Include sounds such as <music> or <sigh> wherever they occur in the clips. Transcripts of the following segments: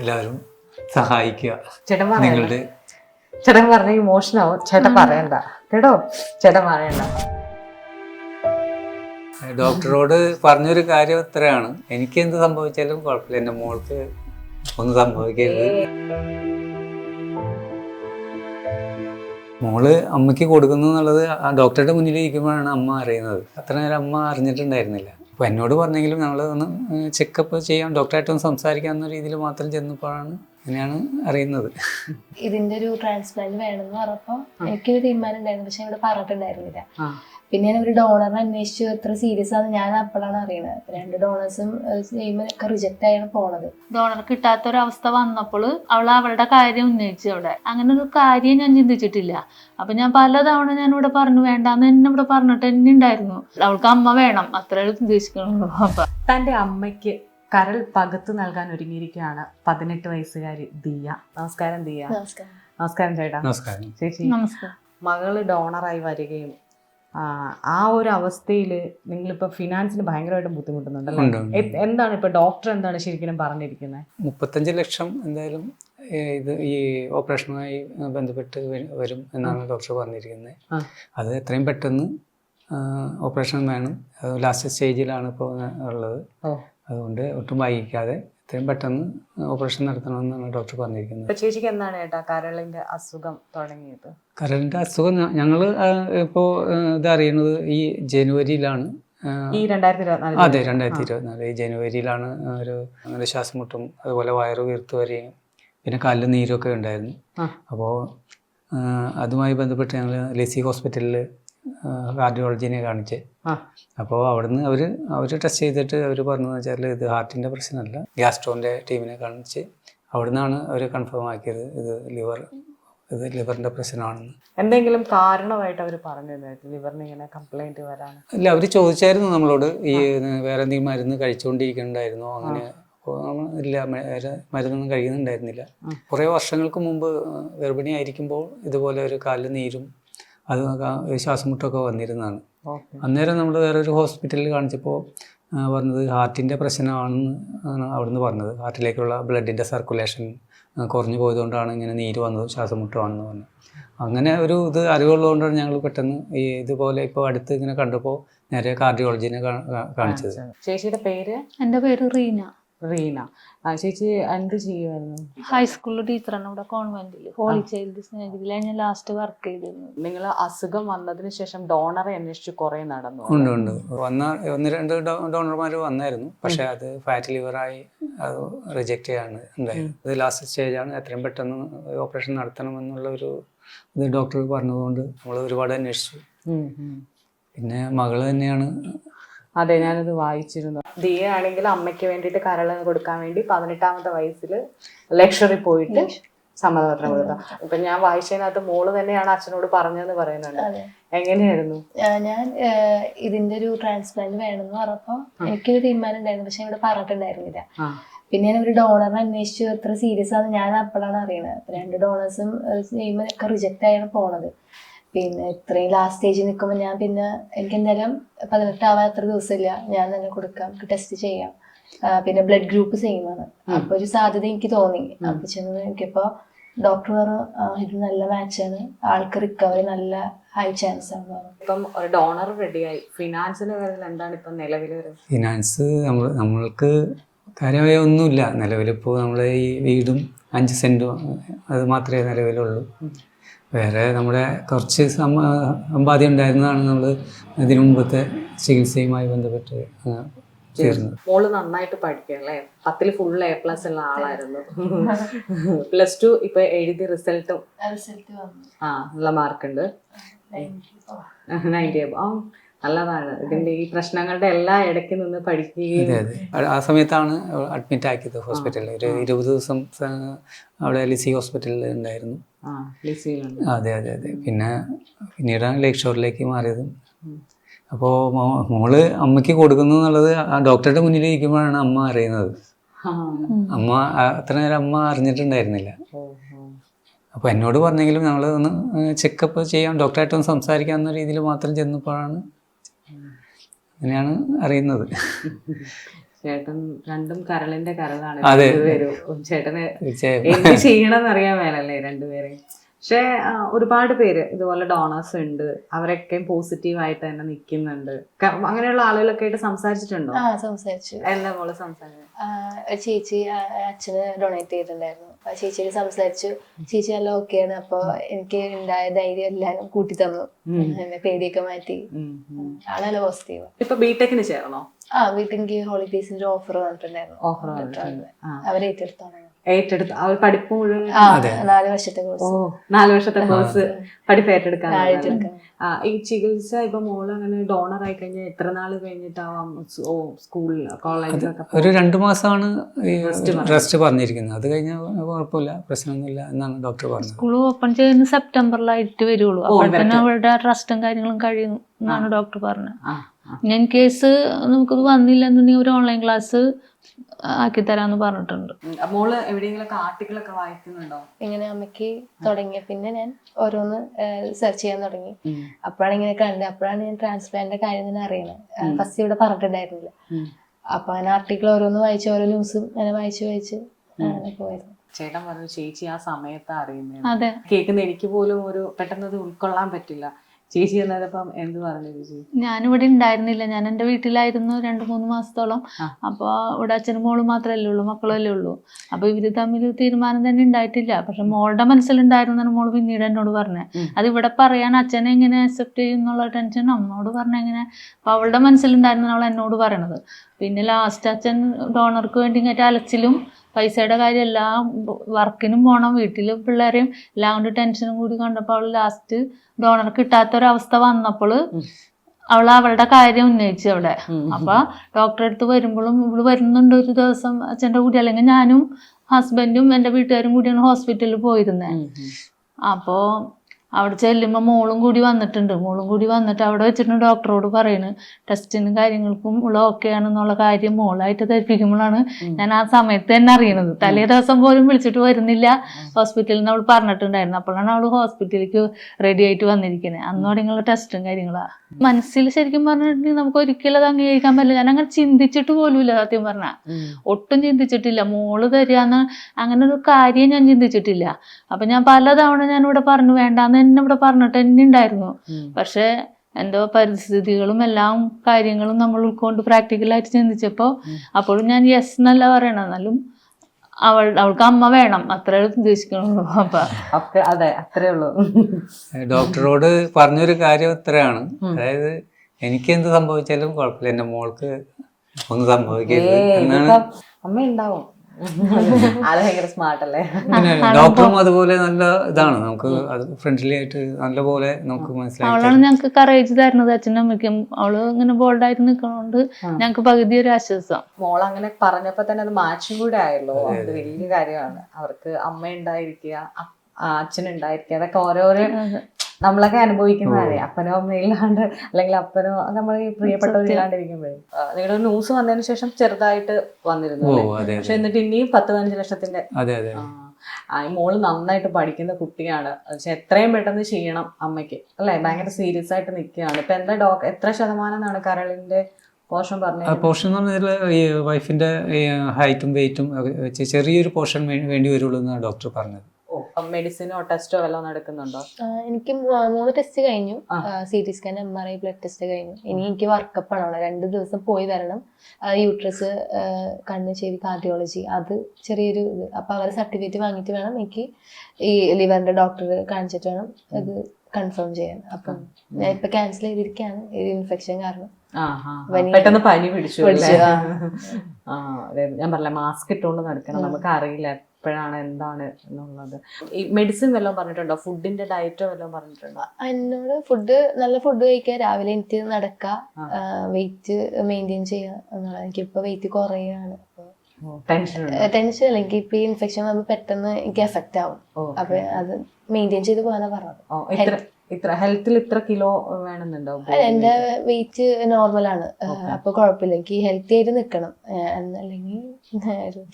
എല്ലാവരും സഹായിക്കുക. ചേട്ടൻ നിങ്ങളുടെ ചേട്ടൻ പറഞ്ഞ ഇമോഷൻ ആവും. ചേട്ടൻ പറയണ്ട. കേട്ടോ? ചേട്ടൻ പറയണ്ട. ഡോക്ടറോട് പറഞ്ഞൊരു കാര്യം ഇത്രയാണ് എനിക്ക് എന്ത് സംഭവിച്ചാലും കുഴപ്പമില്ല. എന്റെ മോൾക്ക് ഒന്നും സംഭവിക്കരുത്. മോൾ അമ്മയ്ക്ക് കൊടുക്കുന്നു എന്നുള്ളത് ആ ഡോക്ടറുടെ മുന്നിൽ ഇരിക്കുമ്പോഴാണ് അമ്മ അറിയുന്നത്. അത്ര നേരം അമ്മ അറിഞ്ഞിട്ടുണ്ടായിരുന്നില്ല. അപ്പോൾ എന്നോട് പറഞ്ഞെങ്കിലും ഞങ്ങൾ ഒന്ന് ചെക്കപ്പ് ചെയ്യാം ഡോക്ടറായിട്ട് ഒന്ന് സംസാരിക്കാം എന്ന രീതിയിൽ മാത്രം ചെന്നപ്പോഴാണ് അങ്ങനെയാണ് അറിയുന്നത് ഇതിന്റെ ഒരു ട്രാൻസ്പ്ലാന്റ് വേണമെന്ന് പറഞ്ഞപ്പോൾ എനിക്കൊരു തീരുമാനം ഉണ്ടായിരുന്നു പക്ഷെ ഇവിടെ പറഞ്ഞിട്ടുണ്ടായിരുന്നില്ല. പിന്നെ ഞാൻ ഒരു ഡോണറിനെ അന്വേഷിച്ചു. എത്ര സീരിയസ് ആണ്. ഞാൻ അപ്പോഴാണ് അറിയുന്നത് രണ്ട് ഡോണേഴ്സും ചെയ്യുമ്പോൾ ഒക്കെ റിജക്റ്റ് ആയാണ് പോണത്. ഡോണർ കിട്ടാത്ത ഒരു അവസ്ഥ വന്നപ്പോൾ അവൾ അവളുടെ കാര്യം ഉന്നയിച്ചു അവിടെ. അങ്ങനെ ഒരു കാര്യം ഞാൻ ചിന്തിച്ചിട്ടില്ല. അപ്പൊ ഞാൻ പലതവണ ഞാൻ ഇവിടെ പറഞ്ഞു വേണ്ടാന്ന് എന്നെ ഇവിടെ പറഞ്ഞിട്ട് തന്നെ ഉണ്ടായിരുന്നു. അവൾക്ക് അമ്മ വേണം. അത്രേ ഉദ്ദേശിക്കണുള്ളൂ അപ്പൊ തന്റെ അമ്മയ്ക്ക് കരൾ പകുത്തു നൽകാൻ ഒരുങ്ങിയിരിക്കുകയാണ് പതിനെട്ട് വയസ്സുകാരി ദിയ. നമസ്കാരം ദിയ. നമസ്കാരം. നമസ്കാരം ചേട്ടാ. നമസ്കാരം. ചേച്ചി നമസ്കാരം. മകൾ ഡോണറായി വരികയും ആ, ഒരു അവസ്ഥയിൽ നിങ്ങളിപ്പോ ഫിനാൻസിന് ഭയങ്കരമായിട്ട് ബുദ്ധിമുട്ടുന്നുണ്ടല്ലോ. എ- എന്താണ് ഇപ്പൊ ഡോക്ടർ എന്താണ് ശരിക്കും പറഞ്ഞിരിക്കുന്നത് മുപ്പത്തഞ്ച് ലക്ഷം എന്തായാലും ഇത് ഈ ഓപ്പറേഷനുമായി ബന്ധപ്പെട്ട് വരും എന്നാണ് ഡോക്ടർ പറഞ്ഞിരിക്കുന്നത് അത് എത്രയും പെട്ടെന്ന് ഓപ്പറേഷൻ വേണം. ലാസ്റ്റ് സ്റ്റേജിലാണ് ഇപ്പോൾ ഉള്ളത്. അതുകൊണ്ട് ഒട്ടും വൈകിക്കാതെ എത്രയും പെട്ടെന്ന് ഓപ്പറേഷൻ നടത്തണമെന്നാണ് ഡോക്ടർ പറഞ്ഞിരിക്കുന്നത്. ചേച്ചിക്ക് എന്താണ് ഏട്ടാ കരളിന്റെ അസുഖം തുടങ്ങിയത്? കരളിന്റെ അസുഖം ഞങ്ങൾ ഇപ്പോ ഇത് അറിയുന്നത് ഈ ജനുവരിയിലാണ്. അതെ രണ്ടായിരത്തി ഇരുപത്തിനാല് ഈ ജനുവരിയിലാണ് ഒരു അങ്ങനെ ശ്വാസം മുട്ടും അതുപോലെ വയറ് വീർത്തു വരികയും പിന്നെ കാലിൽ നീരൊക്കെ ഉണ്ടായിരുന്നു. അപ്പോൾ അതുമായി ബന്ധപ്പെട്ട് ഞങ്ങൾ ലെസി ഹോസ്പിറ്റലിൽ കാർഡിയോളജിനെ കാണിച്ച്. അപ്പോൾ അവിടുന്ന് അവർ അവർ ടെസ്റ്റ് ചെയ്തിട്ട് അവർ പറഞ്ഞതെന്ന് വെച്ചാൽ ഇത് ഹാർട്ടിന്റെ പ്രശ്നമല്ല. ഗ്യാസ്ട്രോന്റെ ടീമിനെ കാണിച്ച് അവിടുന്നാണ് അവർ കൺഫേം ആക്കിയത് ഇത് ലിവർ ഇത് ലിവറിന്റെ പ്രശ്നമാണെന്ന്. എന്തെങ്കിലും കാരണമായിട്ട് അവർ പറഞ്ഞിരുന്നു? ലിവറിന് ഇങ്ങനെ കംപ്ലൈന്റ് വരാൻ? ഇല്ല അവർ ചോദിച്ചായിരുന്നു നമ്മളോട്. ഈ വേറെ എന്തെങ്കിലും മരുന്ന് കഴിച്ചുകൊണ്ടിരിക്കുന്നുണ്ടായിരുന്നോ അങ്ങനെ ഇല്ല വേറെ മരുന്നൊന്നും കഴിക്കുന്നുണ്ടായിരുന്നില്ല. കുറേ വർഷങ്ങൾക്ക് മുമ്പ് ഗർഭിണിയായിരിക്കുമ്പോൾ ഇതുപോലെ ഒരു കാലിൽ നീരും അത് ശ്വാസം മുട്ടൊക്കെ വന്നിരുന്നതാണ്. അന്നേരം നമ്മൾ വേറൊരു ഹോസ്പിറ്റലിൽ കാണിച്ചപ്പോൾ പറഞ്ഞത് ഹാർട്ടിന്റെ പ്രശ്നമാണെന്ന് ആണ് അവിടുന്ന് പറഞ്ഞത്. ഹാർട്ടിലേക്കുള്ള ബ്ലഡിന്റെ സർക്കുലേഷൻ കുറഞ്ഞു പോയതുകൊണ്ടാണ് ഇങ്ങനെ നീര് വന്നത് ശ്വാസം മുട്ടുവാണെന്ന് പറഞ്ഞു അങ്ങനെ ഒരു ഇത് അറിവുള്ളതുകൊണ്ടാണ് ഞങ്ങൾ പെട്ടെന്ന് ഈ ഇതുപോലെ ഇപ്പോൾ അടുത്ത് ഇങ്ങനെ കണ്ടപ്പോൾ നേരെ കാർഡിയോളജിനെ കാണിച്ചത്. ചേച്ചിയുടെ പേര്? എന്റെ പേര് റീന. റീന. ആ, ചേച്ചി എന്ത് ചെയ്യുമായിരുന്നു ഹൈസ്കൂളിൽ ടീച്ചറാണ് ഇവിടെ കോൺവെന്റിൽ ഹോളി ചൈൽഡ് സ്നേഹിതിലാണ് ഞാൻ ലാസ്റ്റ് വർക്ക് ചെയ്തിരുന്നത്. നിങ്ങൾ അസുഖം വന്നതിന് ശേഷം ഡോണറെ അന്വേഷിച്ച് കുറെ നടന്നു. ഉണ്ട് ഉണ്ട്. വന്ന ഒന്ന് രണ്ട് ഡോണർമാർ വന്നായിരുന്നു. പക്ഷെ അത് ഫാറ്റ് ലിവറായി അത് റിജക്റ്റ് ചെയ്യാണ് ഉണ്ടായത്. അത് ലാസ്റ്റ് സ്റ്റേജാണ് എത്രയും പെട്ടെന്ന് ഓപ്പറേഷൻ നടത്തണമെന്നുള്ള ഒരു ഇത് ഡോക്ടർ പറഞ്ഞതുകൊണ്ട് നമ്മൾ ഒരുപാട് അന്വേഷിച്ചു. പിന്നെ മകൾ തന്നെയാണ്. അതെ ഞാനത് വായിച്ചിരുന്നു. ദിയ ആണെങ്കിൽ അമ്മയ്ക്ക് വേണ്ടിയിട്ട് കരൾ കൊടുക്കാൻ വേണ്ടി പതിനെട്ടാമത്തെ വയസ്സിൽ ലക്ഷറി പോയിട്ട് സമ്മതപത്രം കൊടുക്കാം ഇപ്പൊ ഞാൻ വായിച്ചതിനകത്ത് മോൾ തന്നെയാണ് അച്ഛനോട് പറഞ്ഞതെന്ന് പറയുന്നുണ്ട്. എങ്ങനെയായിരുന്നു? ഞാൻ ഇതിന്റെ ഒരു ട്രാൻസ്പ്ലാന്റ് വേണമെന്ന് പറഞ്ഞപ്പോ എനിക്കൊരു തീരുമാനം ഉണ്ടായിരുന്നു പക്ഷെ ഇവിടെ പറഞ്ഞിട്ടുണ്ടായിരുന്നില്ല. പിന്നെ ഞാൻ ഒരു ഡോണറിനെ അന്വേഷിച്ചു. എത്ര സീരിയസ് ആണ് ഞാൻ അപ്പോഴാണ് അറിയുന്നത് രണ്ട് ഡോണേഴ്സും ചെയ്യുമ്പോൾ ഒക്കെ റിജക്റ്റ് ആയാണ് പോണത്. പിന്നെ ഇത്രയും ലാസ്റ്റ് സ്റ്റേജിൽ നിൽക്കുമ്പോൾ ഞാൻ പിന്നെ എനിക്ക് എന്തായാലും പതിനെട്ടാവാൻ അത്ര ദിവസമില്ല. ഞാൻ തന്നെ കൊടുക്കാം. ടെസ്റ്റ് ചെയ്യാം. പിന്നെ ബ്ലഡ് ഗ്രൂപ്പ് സെയിം ആണ്. അപ്പൊ ഒരു സാധ്യത എനിക്ക് തോന്നി. അപ്പൊ ചെന്ന് എനിക്കിപ്പോ ഡോക്ടർ പറഞ്ഞു ഇത് നല്ല മാച്ചാണ് ആൾക്ക് റിക്കവറി നല്ല ഹൈ ചാൻസ് ആണ് ഇപ്പം ഒരു ഡോണർ റെഡിയായി ഫിനാൻസിന്റെ കാര്യത്തിൽ എന്താണ് ഇപ്പം നിലവിൽ ഫിനാൻസ് നമ്മൾ നമ്മൾക്ക് കാര്യമായ ഒന്നുമില്ല. നിലവിലിപ്പോൾ നമ്മളെ ഈ വീടും അഞ്ച് സെന്റും അത് മാത്രമേ നിലവിലുള്ളൂ. വേറെ നമ്മുടെ കുറച്ച് സമ്പാദ്യം ഉണ്ടായിരുന്നതാണ് നമ്മൾ ഇതിനു മുമ്പത്തെ ചികിത്സയുമായി ബന്ധപ്പെട്ട് ചേർന്നത്. മോൾ നന്നായിട്ട് പഠിക്കുക അല്ലേ? പത്തിൽ ഫുൾ എ പ്ലസ് ഉള്ള ആളായിരുന്നു. പ്ലസ് ടു ഇപ്പൊ എഴുതി റിസൾട്ടും റിസൾട്ട് വന്നു. ആ നല്ല മാർക്കുണ്ട് നയന്റി ആ നല്ലതാണ്. ഇതിന്റെ ഈ പ്രശ്നങ്ങളുടെ എല്ലാ ഇടയ്ക്ക് നിന്ന് പഠിക്കുകയും ആ- സമയത്താണ് അഡ്മിറ്റ് ആക്കിയത് ഹോസ്പിറ്റലിൽ ഒരു ഇരുപത് ദിവസം അവിടെ ലിസി ഹോസ്പിറ്റലിൽ ഉണ്ടായിരുന്നു. അതെ അതെ അതെ. പിന്നെ പിന്നീടാണ് ലേക്ക് ഷോറിലേക്ക് മാറിയതും അപ്പോൾ മോൾ അമ്മയ്ക്ക് കൊടുക്കുന്നു എന്നുള്ളത് ആ ഡോക്ടറുടെ മുന്നിൽ ഇരിക്കുമ്പോഴാണ് അമ്മ അറിയുന്നത്. അമ്മ അത്ര നേരം അമ്മ അറിഞ്ഞിട്ടുണ്ടായിരുന്നില്ല. അപ്പോൾ എന്നോട് പറഞ്ഞെങ്കിലും ഞങ്ങൾ ഒന്ന് ചെക്കപ്പ് ചെയ്യാം ഡോക്ടറായിട്ട് ഒന്ന് സംസാരിക്കാം എന്ന രീതിയിൽ മാത്രം ചെന്നപ്പോഴാണ് അങ്ങനെയാണ് അറിയുന്നത്. ചേട്ടൻ രണ്ടും കരളിന്റെ കരളാണ്. രണ്ടുപേരും. ചേട്ടന് എന്ത് ചെയ്യണമെന്ന് അറിയാൻ മേലല്ലേ രണ്ടുപേരെ? പക്ഷെ ഒരുപാട് പേര് ഇതുപോലെ ഡോണേഴ്സ് ഉണ്ട്. അവരൊക്കെ പോസിറ്റീവ് ആയിട്ട് തന്നെ നിൽക്കുന്നുണ്ട്. അങ്ങനെയുള്ള ആളുകളൊക്കെ ആയിട്ട് സംസാരിച്ചിട്ടുണ്ടോ? ആ സംസാരിച്ചു. എന്താ മോൾ സംസാരിച്ചു ചേച്ചി അച്ഛന് ഡൊണേറ്റ് ചെയ്തിട്ടുണ്ടായിരുന്നു. ചേച്ചിയോട് സംസാരിച്ചു. ചേച്ചി നല്ല ഓക്കെയാണ് അപ്പൊ എനിക്ക് ഉണ്ടായ ധൈര്യം എല്ലാരും കൂട്ടി തന്നു. എന്നെ പേടിയൊക്കെ മാറ്റി. ഉം. ആളല്ല പോസിറ്റീവ് ഇപ്പൊ ബിടെക്കിന് ചേർന്നോ? ആ വീട്ടിൽ എനിക്ക് ഹോളിഡേസിന്റെ ഓഫർ വന്നിട്ടുണ്ടായിരുന്നു. ഓഫർ ആ. അവരെ ഏറ്റെടുത്താണ്. ഏറ്റെടുത്ത് ആ ഒരു പഠിപ്പ് മുഴുവൻ നാല് വർഷത്തെ ഓ നാല് വർഷത്തെ കോഴ്സ് പഠിപ്പ് ഏറ്റെടുക്കാൻ. ആ ഈ ചികിത്സ ഇപ്പൊ മോൾ അങ്ങനെ ഡോണർ ആയി കഴിഞ്ഞാൽ എത്ര നാൾ കഴിഞ്ഞിട്ടാവാം സ്കൂളിൽ കോളേജിലൊക്കെ ഒരു രണ്ട് മാസമാണ് ട്രസ്റ്റ് റെസ്റ്റ് പറഞ്ഞിരിക്കുന്നത്. അത് കഴിഞ്ഞാൽ കുഴപ്പമില്ല പ്രശ്നമൊന്നുമില്ല എന്നാണ് ഡോക്ടർ പറഞ്ഞത്. സ്കൂൾ ഓപ്പൺ ചെയ്യുന്ന സെപ്റ്റംബറിലായിട്ട് വരുള്ളൂ അപ്പോൾ തന്നെ അവരുടെ ട്രസ്റ്റും കാര്യങ്ങളും കഴിയും എന്നാണ് ഡോക്ടർ പറഞ്ഞത്. ആ. കേസ് നമുക്കത് വന്നില്ല എന്നുണ്ടെങ്കിൽ ഒരു ഓൺലൈൻ ക്ലാസ് ആക്കി തരാന്ന് പറഞ്ഞിട്ടുണ്ട്. മോൾ എവിടെയെങ്കിലും ആർട്ടിക്കിളൊക്കെ വായിക്കുന്നുണ്ടോ? ഇങ്ങനെ അമ്മയ്ക്ക് തുടങ്ങിയ പിന്നെ ഞാൻ ഓരോന്ന് സെർച്ച് ചെയ്യാൻ തുടങ്ങി. അപ്പോഴാണ് ഇങ്ങനെ കണ്ടത്. അപ്പോഴാണ് ഞാൻ ട്രാൻസ്പ്ലാന്റിന്റെ കാര്യം തന്നെ അറിയണത്. ഫസ്റ്റ് ഇവിടെ പറഞ്ഞിട്ടുണ്ടായിരുന്നില്ല. അപ്പൊ ഞാൻ ആർട്ടിക്കിൾ ഓരോന്ന് വായിച്ച് ഓരോ ന്യൂസും അങ്ങനെ വായിച്ച് വായിച്ച് അങ്ങനെ പോയിരുന്നു. ചേട്ടൻ പറഞ്ഞു ചേച്ചി ആ സമയത്ത് അറിയുന്നത് അതെ. കേൾക്കുന്ന എനിക്ക് പോലും ഒരു പെട്ടെന്ന് അത് ഉൾക്കൊള്ളാൻ പറ്റില്ല. ചേച്ചി എന്നപ്പം എന്ത് പറഞ്ഞു ചേച്ചി? ഞാനിവിടെ ഉണ്ടായിരുന്നില്ല. ഞാൻ എന്റെ വീട്ടിലായിരുന്നു രണ്ട് മൂന്ന് മാസത്തോളം. അപ്പൊ അപ്പോൾ ഇവിടെ അച്ഛനും മോളും മാത്രമല്ലേ ഉള്ളൂ മക്കളല്ലേ ഉള്ളൂ. അപ്പോൾ ഇവർ തമ്മിൽ തീരുമാനം തന്നെ ഉണ്ടായിട്ടില്ല. പക്ഷെ മോളുടെ മനസ്സിലുണ്ടായിരുന്നു മോൾ പിന്നീട് എന്നോട് പറഞ്ഞത്. അത് ഇവിടെ പറയാൻ അച്ഛനെ എങ്ങനെ അക്സെപ്റ്റ് ചെയ്യും എന്നുള്ള ടെൻഷൻ അമ്മോട് പറഞ്ഞ എങ്ങനെ. അപ്പോൾ അവളുടെ മനസ്സിലുണ്ടായിരുന്നു അവൾ എന്നോട് പറയണത്. പിന്നെ ലാസ്റ്റ് അച്ഛൻ ഡോണർക്ക് വേണ്ടി ഇങ്ങനെ അലച്ചിലും പൈസയുടെ കാര്യം എല്ലാം വർക്കിനും പോകണം വീട്ടിൽ പിള്ളേരെയും എല്ലാം കൊണ്ട് ടെൻഷനും കൂടി കണ്ടപ്പോൾ അവൾ ലാസ്റ്റ് ഡോണർ കിട്ടാത്തൊരവസ്ഥ വന്നപ്പോൾ അവൾ അവളുടെ കാര്യം ഉന്നയിച്ചു അവിടെ. അപ്പൊ ഡോക്ടറെ അടുത്ത് വരുമ്പോഴും ഇവൾ വരുന്നുണ്ട് ഒരു ദിവസം അച്ഛന്റെ കൂടി അല്ലെങ്കിൽ ഞാനും ഹസ്ബൻഡും എന്റെ വീട്ടുകാരും കൂടിയാണ് ഹോസ്പിറ്റലിൽ പോയിരുന്നത് അപ്പോൾ അവിടെ ചെല്ലുമ്പോൾ മോളും കൂടി വന്നിട്ടുണ്ട്. മോളും കൂടി വന്നിട്ട് അവിടെ വെച്ചിട്ട് ഡോക്ടറോട് പറയുന്നു ടെസ്റ്റിനും കാര്യങ്ങൾക്കും ഉള്ള ഓക്കെ ആണെന്നുള്ള കാര്യം മോളായിട്ട് ധരിപ്പിക്കുമ്പോഴാണ് ഞാൻ ആ സമയത്ത് തന്നെ അറിയണത്. തലേ ദിവസം പോലും വിളിച്ചിട്ട് വരുന്നില്ല. ഹോസ്പിറ്റലിൽ നിന്ന് അവൾ പറഞ്ഞിട്ടുണ്ടായിരുന്നു. അപ്പോഴാണ് അവൾ ഹോസ്പിറ്റലിലേക്ക് റെഡി ആയിട്ട് വന്നിരിക്കുന്നത് അന്ന് തുടങ്ങിയുള്ള ടെസ്റ്റും കാര്യങ്ങളാണ് മനസ്സിൽ ശരിക്കും പറഞ്ഞിട്ടുണ്ടെങ്കിൽ നമുക്ക് ഒരിക്കലും അത് അംഗീകരിക്കാൻ പറ്റില്ല. ഞാൻ അങ്ങനെ ചിന്തിച്ചിട്ട് പോലുമില്ല സത്യം പറഞ്ഞാൽ ഒട്ടും ചിന്തിച്ചിട്ടില്ല. മോൾ തരികയെന്ന് അങ്ങനെ ഒരു കാര്യം ഞാൻ ചിന്തിച്ചിട്ടില്ല. അപ്പൊ ഞാൻ പലതവണ ഞാൻ ഇവിടെ പറഞ്ഞു വേണ്ടാന്ന് എന്നെ ഇവിടെ പറഞ്ഞിട്ട് തന്നെ ഉണ്ടായിരുന്നു. പക്ഷെ എന്തോ പരിസ്ഥിതികളും എല്ലാം കാര്യങ്ങളും നമ്മൾ ഉൾക്കൊണ്ട് പ്രാക്ടിക്കലായിട്ട് ചിന്തിച്ചപ്പോൾ അപ്പോഴും ഞാൻ യെസ് എന്നല്ല പറയണം എന്നാലും അവൾ അവൾക്ക് അമ്മ വേണം. അത്രേ ഉദ്ദേശിക്കണുള്ളൂ അപ്പൊ അതെ അത്രേ ഉള്ളൂ. ഡോക്ടറോട് പറഞ്ഞൊരു കാര്യം ഇത്രയാണ് അതായത് എനിക്ക് എന്ത് സംഭവിച്ചാലും കുഴപ്പമില്ല. എന്റെ മോൾക്ക് ഒന്നും സംഭവിക്കരുത് എന്നാണ് അമ്മ ഉണ്ടാവും. അത് ഭയങ്കര സ്മാർട്ട് അല്ലേ? ഡോക്ടറും അതുപോലെ നല്ല ഇതാണ്. നമുക്ക് അത് ഫ്രണ്ട്ലി ആയിട്ട് നല്ല പോലെ നമുക്ക് മനസ്സിലാക്കി അവളാണ് ഞങ്ങൾക്ക് കറേജ് തരുന്നത് അച്ഛനും അമ്മയ്ക്കും. അവൾ ഇങ്ങനെ ബോൾഡ് ആയിട്ട് നിൽക്കണോണ്ട് ഞങ്ങൾക്ക് പകുതി ഒരു ആശ്വാസം. മോൾ അങ്ങനെ പറഞ്ഞപ്പോ തന്നെ അത് മാച്ചും കൂടെ ആയല്ലോ. അത് വലിയ കാര്യമാണ്. അവർക്ക് അമ്മ ഉണ്ടായിരിക്കുക അച്ഛനുണ്ടായിരിക്കുക അച്ഛൻ ഉണ്ടായിരിക്കുക അതൊക്കെ ഓരോരോ നമ്മളൊക്കെ അനുഭവിക്കുന്നതല്ലേ അപ്പനോ അമ്മയില്ലാണ്ട് അല്ലെങ്കിൽ അപ്പനോ നമ്മൾ ഈ പ്രിയപ്പെട്ടവരില്ലാണ്ടിരിക്കുമ്പോഴേ നിങ്ങളുടെ ന്യൂസ് വന്നതിന് ശേഷം ചെറുതായിട്ട് വന്നിരുന്നു അല്ലേ? പക്ഷെ എന്നിട്ട് ഇനിയും പത്ത് പതിനഞ്ച് ലക്ഷത്തിന്റെ അതെ അതെ ആ, മോൾ നന്നായിട്ട് പഠിക്കുന്ന കുട്ടിയാണ്. പക്ഷെ എത്രയും പെട്ടെന്ന് ചെയ്യണം അമ്മയ്ക്ക്. അല്ലെ? ഭയങ്കര സീരിയസ് ആയിട്ട് നിൽക്കുകയാണ്. ഇപ്പൊ എന്താ ഡോക്ടർ എത്ര ശതമാനം എന്നാണ് കരളിന്റെ പോഷൻ പറഞ്ഞു പോർഷൻ എന്ന് പറഞ്ഞാൽ ഈ വൈഫിന്റെ ഹൈറ്റും വെയിറ്റും വെച്ച് ചെറിയൊരു പോർഷൻ വേണ്ടി വരുള്ളൂ എന്നാണ് ഡോക്ടർ പറഞ്ഞത്. മെഡിസിനോ ടെസ്റ്റോ വല്ലതും നടക്കുന്നുണ്ടോ? എനിക്ക് മൂന്ന് ടെസ്റ്റ് കഴിഞ്ഞു. C T scan M R I blood test കഴിഞ്ഞു. ഇനി എനിക്ക് വർക്കപ്പ് ആണ് രണ്ട് ദിവസം പോയി വരണം. യൂട്രസ് കണ്ണ് ചെവി കാർഡിയോളജി അത് ചെറിയൊരു ഇത്. അപ്പൊ അവരെ സർട്ടിഫിക്കറ്റ് വാങ്ങിയിട്ട് വേണം എനിക്ക് ഈ ലിവറിന്റെ ഡോക്ടർ കാണിച്ചിട്ട് വേണം ഇത് കൺഫേം ചെയ്യാൻ. അപ്പം ഞാൻ ഇപ്പൊ ക്യാൻസൽ ചെയ്തിരിക്കുകയാണ് ഇൻഫെക്ഷൻ കാരണം. പെട്ടെന്ന് പനി പിടിച്ചു ഞാൻ പറഞ്ഞ മാസ്ക് ഇട്ടുകൊണ്ട് നടക്കണം. നമുക്ക് അറിയില്ല എപ്പോഴാണ് എന്താണ് എന്നുള്ളത്. ഈ മെഡിസിൻ വല്ലതും പറഞ്ഞിട്ടുണ്ടോ? ഫുഡിന്റെ ഡയറ്റോ വല്ലതും പറഞ്ഞിട്ടുണ്ടോ? എന്നോട് ഫുഡ് നല്ല ഫുഡ് കഴിക്കുക രാവിലെ എനിക്ക് നടക്കുക വെയിറ്റ് മെയിന്റെയിൻ ചെയ്യുക എന്നുള്ളത്. എനിക്കിപ്പോ വെയിറ്റ് കുറയുകയാണ് ടെൻഷൻ ടെൻഷൻ അല്ല എനിക്ക് ഇപ്പൊ ഈ ഇൻഫെക്ഷൻ വന്നപ്പോ പെട്ടെന്ന് എനിക്ക് എഫക്റ്റ് ആവും. അപ്പൊ അത് മെയിന്റെയിൻ ചെയ്ത് പോകാനാ പറഞ്ഞത്. ഇത്ര ഹെൽത്തിൽ ഇത്ര കിലോ വേണമെന്നുണ്ടോ എന്റെ വെയിറ്റ് നോർമൽ ആണ്. അപ്പൊ കുഴപ്പമില്ല എനിക്ക് ഹെൽത്തി ആയിട്ട് നിൽക്കണം. എന്നല്ലെങ്കിൽ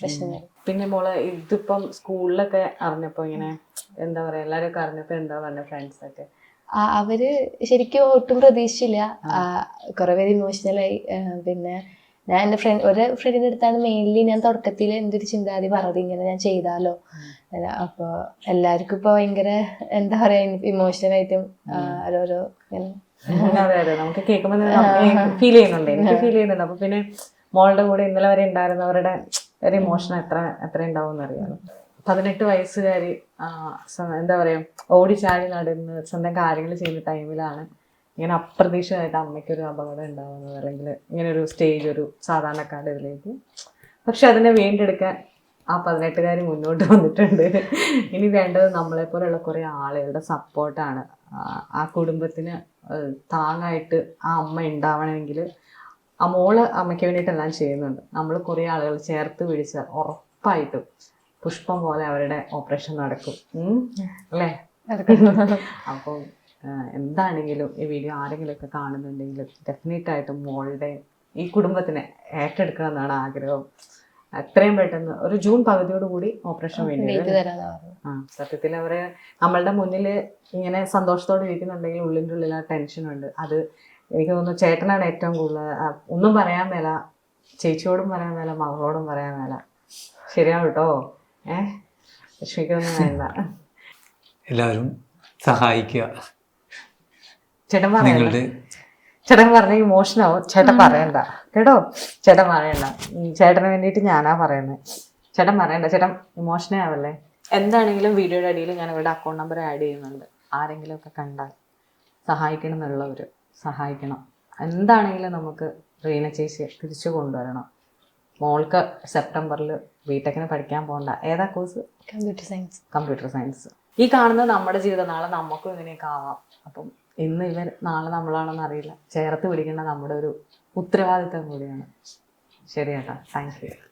പ്രശ്നം പിന്നെ മോൾ ഇതിപ്പം സ്കൂളിലൊക്കെ അറിഞ്ഞപ്പോ ഇങ്ങനെ എന്താ പറയാ എല്ലാരും അറിഞ്ഞപ്പോ എന്താ പറഞ്ഞ ഫ്രണ്ട്സ് ഒക്കെ അവർ ശരിക്കും ഒട്ടും പ്രതീക്ഷിച്ചില്ല. കുറെ പേര് ഇമോഷണലായി പിന്നെ ഞാൻ എന്റെ ഫ്രണ്ട് ഒരു ഫ്രണ്ടിന്റെ അടുത്താണ് മെയിൻലി ഞാൻ തുടക്കത്തിൽ എന്തൊരു ഒരു ചിന്താഗതി പറഞ്ഞത് ഇങ്ങനെ ഞാൻ ചെയ്താലോ? അപ്പോൾ അപ്പൊ എല്ലാവർക്കും ഇപ്പൊ ഭയങ്കര എന്താ പറയാ ഇമോഷണൽ ആയിട്ടും ഓരോരോ ഇങ്ങനെ. അതെ അതെ. നമുക്ക് കേൾക്കുമ്പോൾ ഫീൽ ചെയ്യുന്നുണ്ട് എനിക്ക് ഫീൽ ചെയ്യുന്നുണ്ട്. അപ്പൊ പിന്നെ മോളുടെ കൂടെ ഇന്നലെ വരെ ഉണ്ടായിരുന്നവരുടെ ഒരു ഇമോഷൻ എത്ര എത്ര ഉണ്ടാവും എന്നറിയാലോ പതിനെട്ട് വയസ്സുകാരി എന്താ പറയാ ഓടിച്ചാടി നടന്ന് സ്വന്തം കാര്യങ്ങൾ ചെയ്യുന്ന ടൈമിലാണ് ഇങ്ങനെ അപ്രതീക്ഷിതമായിട്ട് അമ്മയ്ക്കൊരു അപകടം ഉണ്ടാവുന്നത് അല്ലെങ്കിൽ ഇങ്ങനെ ഒരു സ്റ്റേജ് ഒരു സാധാരണക്കാരുടെ ഇതിലേക്ക്. പക്ഷെ അതിനെ വീണ്ടെടുക്കാൻ ആ പതിനെട്ടുകാരി മുന്നോട്ട് വന്നിട്ടുണ്ട്. ഇനി വേണ്ടത് നമ്മളെ പോലെയുള്ള കുറേ ആളുകളുടെ സപ്പോർട്ടാണ് ആ കുടുംബത്തിന് താങ്ങായിട്ട് ആ അമ്മ ഉണ്ടാവണമെങ്കിൽ ആ മോൾ അമ്മയ്ക്ക് വേണ്ടിയിട്ടെല്ലാം ചെയ്യുന്നുണ്ട്. നമ്മൾ കുറേ ആളുകൾ ചേർത്ത് പിടിച്ചാൽ ഉറപ്പായിട്ടും പുഷ്പം പോലെ അവരുടെ ഓപ്പറേഷൻ നടക്കും. അല്ലേ? <laughs> അപ്പം എന്താണെങ്കിലും ഈ വീഡിയോ ആരെങ്കിലും ഒക്കെ കാണുന്നുണ്ടെങ്കിൽ ഡെഫിനറ്റ് ആയിട്ടും മോളുടെ ഈ കുടുംബത്തിനെ ഏറ്റെടുക്കണം എന്നാണ് ആഗ്രഹം. എത്രയും പെട്ടെന്ന് ഒരു ജൂൺ പകുതിയോട് കൂടി ഓപ്പറേഷൻ വേണ്ടി ആ സത്യത്തിൽ അവരെ നമ്മളുടെ മുന്നിൽ ഇങ്ങനെ സന്തോഷത്തോടെ ഇരിക്കുന്നുണ്ടെങ്കിൽ ഉള്ളിന്റെ ഉള്ളിൽ ആ ടെൻഷനുണ്ട് അത് എനിക്ക് തോന്നുന്നു ചേട്ടനാണ് ഏറ്റവും കൂടുതൽ ഒന്നും പറയാൻ മേല ചേച്ചിയോടും പറയാൻ മേല മകളോടും പറയാൻ മേല. ശരിയാണ് കേട്ടോ. ഏഹ് വിഷമിക്കൊന്നും വേണ്ട. എല്ലാവരും സഹായിക്കുക. ചേട്ടൻ പറയണ്ട. ചേട്ടൻ പറഞ്ഞ ഇമോഷനാവും ചേട്ടൻ പറയണ്ട. കേട്ടോ? ചേട്ടൻ പറയണ്ട. ചേട്ടന് വേണ്ടിയിട്ട് ഞാനാ പറയുന്നത് ചേട്ടൻ പറയണ്ട. ചേട്ടൻ ഇമോഷനേ ആവല്ലേ? എന്താണെങ്കിലും വീഡിയോയുടെ അടിയിൽ ഞാൻ ഇവിടെ അക്കൗണ്ട് നമ്പർ ആഡ് ചെയ്യുന്നുണ്ട്. ആരെങ്കിലും ഒക്കെ കണ്ടാൽ സഹായിക്കണം എന്നുള്ളവർ സഹായിക്കണം. എന്താണെങ്കിലും നമുക്ക് റീന ചേച്ചി തിരിച്ചു കൊണ്ടുവരണം. മോൾക്ക് സെപ്റ്റംബറിൽ ബിടെക്കിന് പഠിക്കാൻ പോകണ്ട ഏതാ course computer science computer science ഈ കാണുന്നത് നമ്മുടെ ജീവിതം നാളെ നമുക്കും ഇങ്ങനെയൊക്കെ ആവാം. അപ്പം ഇന്ന് ഇവർ നാളെ നമ്മളാണെന്ന് അറിയില്ല. ചേർത്ത് പിടിക്കേണ്ട നമ്മുടെ ഒരു ഉത്തരവാദിത്തം കൂടിയാണ്. ശരി ചേട്ടാ താങ്ക് യു